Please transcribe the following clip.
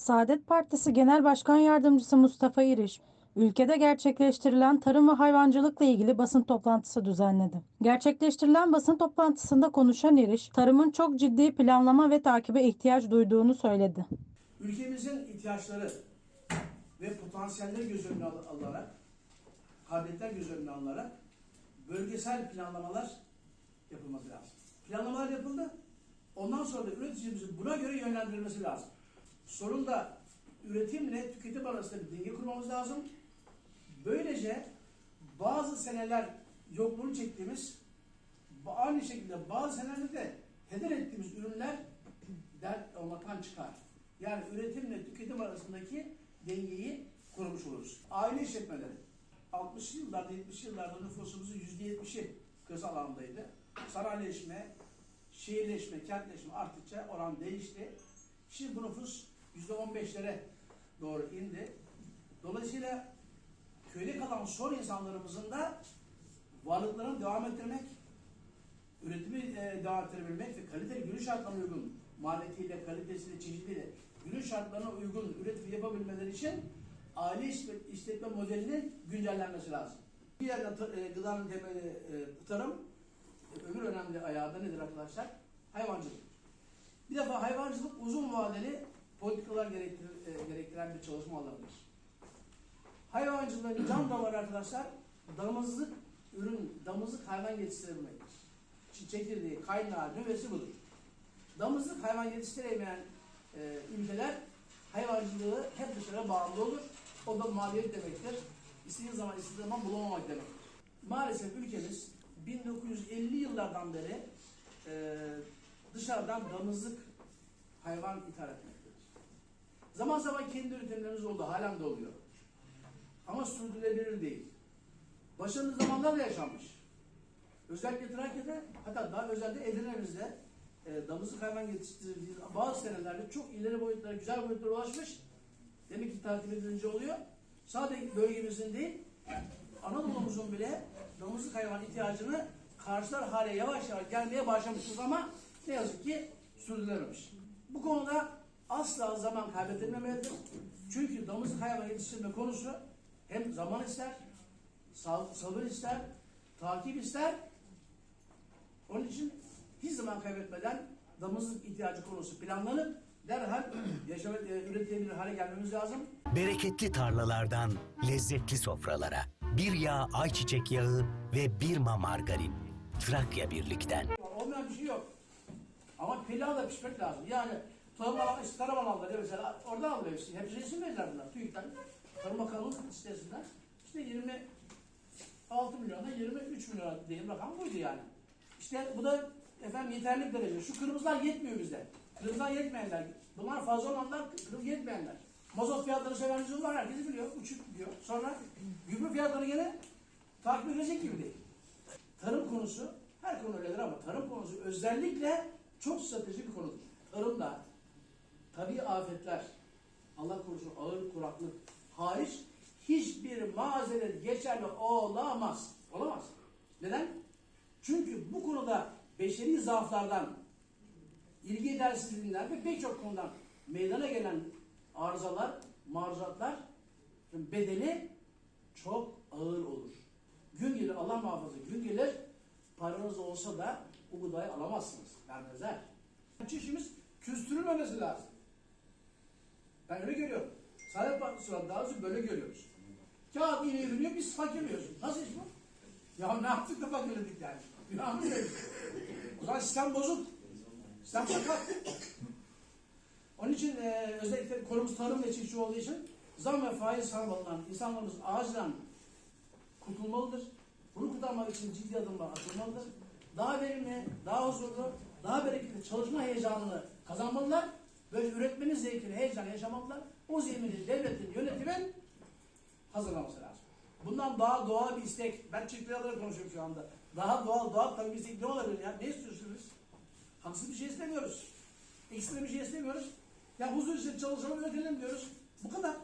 Saadet Partisi Genel Başkan Yardımcısı Mustafa İriş, ülkede gerçekleştirilen tarım ve hayvancılıkla ilgili basın toplantısı düzenledi. Gerçekleştirilen basın toplantısında konuşan İriş, tarımın çok ciddi planlama ve takibe ihtiyaç duyduğunu söyledi. Ülkemizin ihtiyaçları ve potansiyelleri göz önüne al- alınarak, kabiliyetler göz önüne alınarak bölgesel planlamalar yapılması lazım. Planlamalar yapıldı. Ondan sonra da üreticimizin buna göre yönlendirilmesi lazım. Sorun da üretimle tüketim arasında bir denge kurmamız lazım. Böylece bazı seneler yokluğunu çektiğimiz aynı şekilde bazı senelerde de heder ettiğimiz ürünler dert olmaktan çıkar. Yani üretimle tüketim arasındaki dengeyi korumuş oluruz. Aile işletmeleri 60'lı yıllarda 70'li yıllarda nüfusumuzun %70'i kırsal alandaydı. Sanayileşme, şehirleşme, kentleşme arttıkça oran değişti. Şimdi bu nüfus %15'lere doğru indi. Dolayısıyla köyde kalan son insanlarımızın da varlıklarını devam ettirmek, üretimi e, devam ettirebilmek ve kaliteli günün şartlarına uygun maliyetiyle, kalitesiyle, çeşidiyle günün şartlarına uygun üretim yapabilmeleri için aile işletme, modelinin güncellenmesi lazım. Bir yerde e, gıdanın temeli e, tarım, e, öbür önemli ayağı da nedir arkadaşlar? Hayvancılık. Bir defa hayvancılık uzun vadeli politikalar gerektirir, e, gerektiren bir çalışma alanıdır. Hayvancılığın can damarı arkadaşlar damızlık ürün, damızlık hayvan yetiştirebilmektir. Çekirdeği, kaynağı, nüvesi budur. Damızlık hayvan yetiştiremeyen e, ülkeler hayvancılığı hep dışarı bağımlı olur. O da maliyet demektir. İstediği zaman istediği zaman bulamamak demektir. Maalesef ülkemiz 1950 yıllardan beri e, dışarıdan damızlık hayvan ithal etmektedir. Zaman zaman kendi üretimlerimiz oldu, halen de oluyor. Ama sürdürülebilir değil. Başarılı zamanlar da yaşanmış. Özellikle Trakya'da hatta daha özellikle Edirne'mizde e, damızlık hayvan yetiştirildiği bazı senelerde çok ileri boyutlara, güzel boyutlara ulaşmış. Demek ki takip edilince oluyor. Sadece bölgemizin değil, Anadolu'muzun bile damızlık hayvan ihtiyacını karşılar hale yavaş yavaş gelmeye başlamışız ama ne yazık ki sürdürülememiş. Bu konuda asla zaman kaybedilmemelidir. Çünkü damızlık hayvan yetiştirme konusu hem zaman ister, sab- sabır ister, takip ister. Onun için hiç zaman kaybetmeden damızlık ihtiyacı konusu planlanıp derhal yaşam, e, üretilebilir hale gelmemiz lazım. Bereketli tarlalardan lezzetli sofralara. Bir yağ ayçiçek yağı ve bir ma margarin. Trakya Birlik'ten. Olmayan bir şey yok. Ama pilav da pişmek lazım. Yani tarım tarım alanları mesela oradan alıyor işte. Hepsi resim verdiler bunlar. TÜİK'ten. Tarım Bakanlığı sitesinden. İşte 26 milyona 23 milyon diye rakam buydu yani. İşte bu da efendim yeterlik derece. Şu kırmızılar yetmiyor bize. Kırmızılar yetmeyenler. Bunlar fazla olanlar kırmızı yetmeyenler. Mazot fiyatları seven yüzüm var. Herkes biliyor. Uçuk gidiyor. Sonra gübre fiyatları gene takip edecek gibi değil. Tarım konusu her konu öyledir ama tarım konusu özellikle çok stratejik bir konudur. Tarımda tabii afetler, Allah korusun kuraklık hariç hiçbir mazeret geçerli olamaz. Olamaz. Neden? Çünkü bu konuda beşeri zaaflardan, ilgi yetersizliğinden ve pek çok konudan meydana gelen arızalar, maruzatlar bedeli çok ağır olur. Gün gelir Allah muhafaza gün gelir paranız olsa da bu gıdayı alamazsınız. Vermezler. Çiftçimiz küstürülmemesi lazım. Ben öyle görüyorum. Saadet Partisi var daha doğrusu böyle görüyoruz. Kağıt iğne yürünüyor biz fakirliyoruz. Nasıl iş bu? Ya ne yaptık da fakirledik yani? Günahımız ne? O zaman sistem bozuk. Sistem sakat. Onun için e, özellikle konumuz tarım ve çiftçi olduğu için zam ve faiz sarmalından insanlarımız acilen kurtulmalıdır. Bunu kurtarmak için ciddi adımlar atılmalıdır. Daha verimli, daha huzurlu, daha bereketli çalışma heyecanını kazanmalılar. Böyle üretmenin zevkini, heyecanı yaşamalılar. O zemini devletin, yönetimin hazırlaması lazım. Bundan daha doğal bir istek, ben çiftçiler olarak konuşuyorum şu anda. Daha doğal, doğal tabii bir istek ne olabilir ya? Ne istiyorsunuz? Haksız bir şey istemiyoruz. Ekstrem bir şey istemiyoruz. Ya huzur için çalışalım, üretelim diyoruz. Bu kadar.